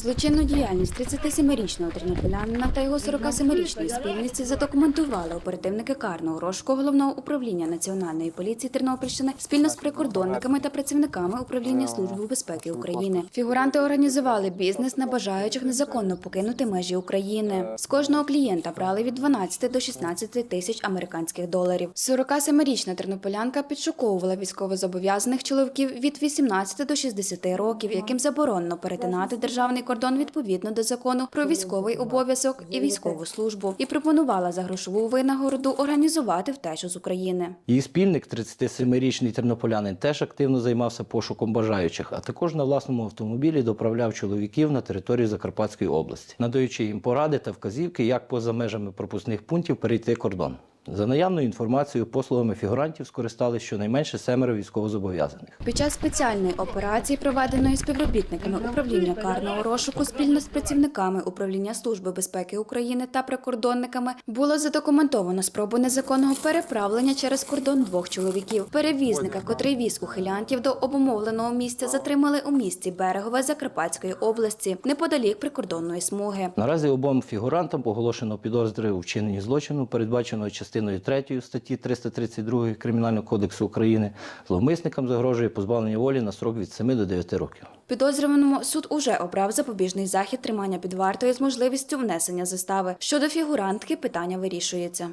Злочинну діяльність 37-річного тернополянина та його 47-річної спільниці задокументували оперативники карного розшуку головного управління Національної поліції Тернопільщини спільно з прикордонниками та працівниками управління Служби безпеки України. Фігуранти організували бізнес на бажаючих незаконно покинути межі України. З кожного клієнта брали від 12 до 16 тисяч американських доларів. 47-річна тернополянка підшуковувала військовозобов'язаних чоловіків від 18 до 60 років, яким заборонено перетинати державний кордон відповідно до закону про військовий обов'язок і військову службу, і пропонувала за грошову винагороду організувати втечу з України. Її спільник, 37-річний тернополянин, теж активно займався пошуком бажаючих, а також на власному автомобілі доправляв чоловіків на територію Закарпатської області, надаючи їм поради та вказівки, як поза межами пропускних пунктів перейти кордон. За наявною інформацією, послугами фігурантів скористались щонайменше семеро військовозобов'язаних. Під час спеціальної операції, проведеної співробітниками управління карного розшуку спільно з працівниками управління Служби безпеки України та прикордонниками, було задокументовано спробу незаконного переправлення через кордон двох чоловіків. Перевізника, котрий віз ухилянтів до обумовленого місця, затримали у місті Берегове Закарпатської області неподалік прикордонної смуги. Наразі обом фігурантам оголошено підозри у вчиненні злочину, передбаченого частиною 3 статті 332 Кримінального кодексу України. Зловмисникам загрожує позбавлення волі на срок від 7 до 9 років. Підозрюваному суд уже обрав запобіжний захід тримання під вартою з можливістю внесення застави. Щодо фігурантки питання вирішується.